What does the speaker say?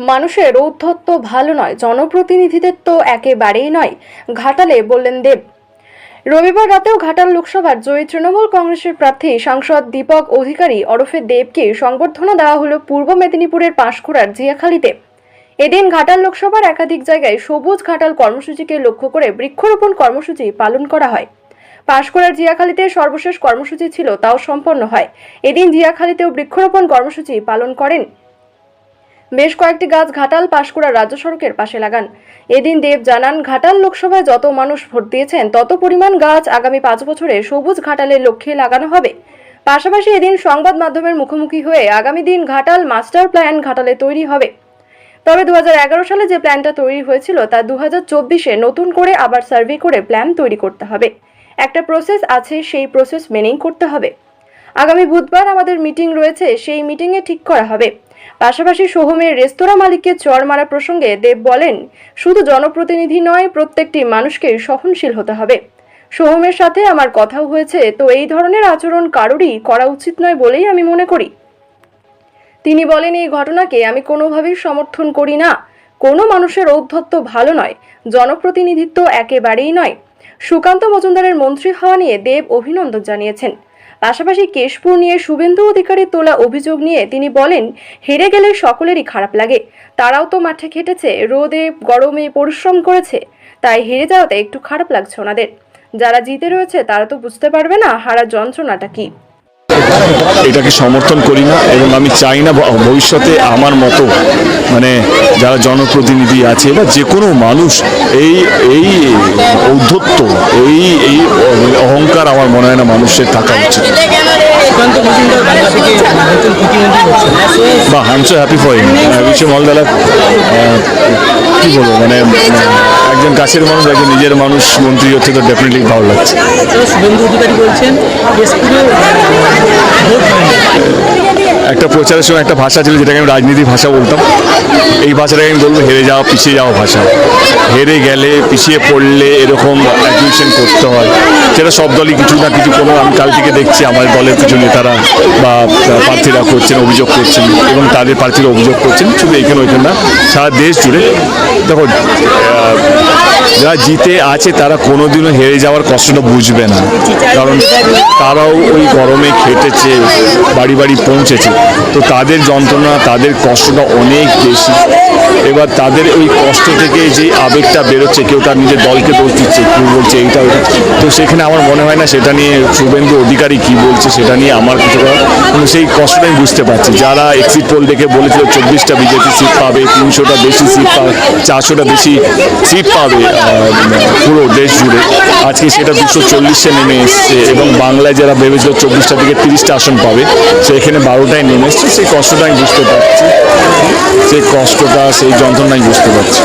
মানুষের ঔদ্ধত্য ভালো নয়, জনপ্রতিনিধিদের তো একেবারেই নয়, ঘাটালে বললেন দেব। রবিবার রাতেও ঘাটাল লোকসভার জয়ী তৃণমূল কংগ্রেসের প্রার্থী সাংসদ দীপক অধিকারী ওরফে দেবকে সংবর্ধনা দেওয়া হলো পূর্ব মেদিনীপুরের পাঁশকুড়ার জিয়াখালীতে। এদিন ঘাটাল লোকসভার একাধিক জায়গায় সবুজ ঘাটাল কর্মসূচিকে লক্ষ্য করে বৃক্ষরোপণ কর্মসূচি পালন করা হয়। পাঁশকুড়ার জিয়াখালীতে সর্বশেষ কর্মসূচি ছিল, তাও সম্পন্ন হয়। এদিন জিয়াখালীতেও বৃক্ষরোপণ কর্মসূচি পালন করেন বেশ কয়েকটি গাছ ঘাটাল পাশকুড়া রাজ্য সড়কের পাশে লাগান। এদিন দেব জানান, ঘাটাল লোকসভায় যত মানুষ ভোট দিয়েছেন, তত পরিমাণ গাছ আগামী পাঁচ বছরে সবুজ ঘাটালের লক্ষ্যে লাগানো হবে। পাশাপাশি এদিন সংবাদ মাধ্যমের মুখোমুখি হয়ে আগামী দিন ঘাটাল মাস্টার প্ল্যান ঘাটালে তৈরি হবে। তবে দু হাজার এগারো সালে যে প্ল্যানটা তৈরি হয়েছিল, তা দু হাজার নতুন করে আবার সার্ভে করে প্ল্যান তৈরি করতে হবে। একটা প্রসেস আছে, সেই প্রসেস মেনেই করতে হবে। আগামী বুধবার আমাদের মিটিং রয়েছে, সেই মিটিংয়ে ঠিক করা হবে। পাশাপাশি সোহমের রেস্তোরাঁ মালিককে চড় মারা প্রসঙ্গে দেব বলেন, শুধু জনপ্রতিনিধি নয়, প্রত্যেকটি মানুষকে সহনশীল হতে হবে। সোহমের সাথে আমার কথাও হয়েছে, তো এই ধরনের আচরণ কারোরই করা উচিত নয় বলেই আমি মনে করি। তিনি বলেন, এই ঘটনাকে আমি কোনোভাবেই সমর্থন করি না। কোনো মানুষের ঔদ্ধত্য ভালো নয়, জনপ্রতিনিধিত্ব একেবারেই নয়। সুকান্ত মজুমদারের মন্ত্রী হওয়া নিয়ে দেব অভিনন্দন জানিয়েছেন। পাশাপাশি কেশপুর নিয়ে শুভেন্দু অধিকারীর তোলা অভিযোগ নিয়ে তিনি বলেন, হেরে গেলে সকলেরই খারাপ লাগে। তারাও তো মাঠে খেটেছে, রোদে, গরমে পরিশ্রম করেছে। তাই হেরে যাওয়াতে একটু খারাপ লাগছে ওনাদের। যারা জিতে রয়েছে, তারা তো বুঝতে পারবে না হারার যন্ত্রণাটা কি। এটাকে সমর্থন করি না এবং আমি চাই না ভবিষ্যতে আমার মতো মানে যারা জনপ্রতিনিধি আছে বা যে কোনো মানুষ, এই এই ঔদ্ধত্য, এই এই অহংকার আমার মনে হয় না মানুষের থাকা উচিত। বা হামসো হ্যাপি ফর হিম মলদালা কি বলব মানে একজন কাছের মানুষ, একজন নিজের মানুষ, মন্ত্রী হচ্ছে তো ডেফিনেটলি ভালো লাগছে। শুভেন্দু অধিকারী বলছেন একটা প্রচারের সময় একটা ভাষা ছিল যেটাকে আমি রাজনীতির ভাষা বলতাম। এই ভাষাটাকে আমি বলব হেরে যাওয়া পিছিয়ে যাওয়া ভাষা। হেরে গেলে, পিছিয়ে পড়লে এরকম অ্যাকুইশন করতে হয়। সেটা সব দলই কিছু না কিছু কোনো আমি কাল থেকে দেখছি আমার দলের কিছু নেতারা বা প্রার্থীরা করছেন, অভিযোগ করছেন এবং তাদের প্রার্থীরা অভিযোগ করছেন। শুধু এখানে ওইখানে না, সারা দেশ জুড়ে। দেখো যারা জিতে আছে তারা কোনোদিনও হেরে যাওয়ার কষ্টটা বুঝবে না। কারণ তারাও ওই গরমে খেটেছে, বাড়ি বাড়ি পৌঁছেছে। তো তাদের যন্ত্রণা, তাদের কষ্টটা অনেক বেশি। এবার তাদের ওই কষ্ট থেকে যে আবেগটা বেরোচ্ছে, কেউ তার নিজের দলকে দোষ দিচ্ছে, কেউ বলছে এইটা তো সেখানে আমার মনে হয় না সেটা নিয়ে শুভেন্দু অধিকারী কি বলছে সেটা নিয়ে আমার কিছু করার কিন্তু সেই কষ্টটা আমি বুঝতে পারছি। যারা এক্সিট পোল দেখে বলেছিল চব্বিশটা বিজেপি সিট পাবে, তিনশোটা বেশি সিট পাবে চারশোটা বেশি সিট পাবে পুরো দেশ জুড়ে। আজকে সেটা দুশো চল্লিশে নেমে এসছে এবং বাংলায় যারা ভেবেছিল চব্বিশটা থেকে তিরিশটা আসন পাবে সেখানে বারোটায় নেমে এসছে। সেই কষ্টটা আমি বুঝতে পারছি। সেই কষ্টটা, সেই যন্ত্রণা আমি বুঝতে পারছি।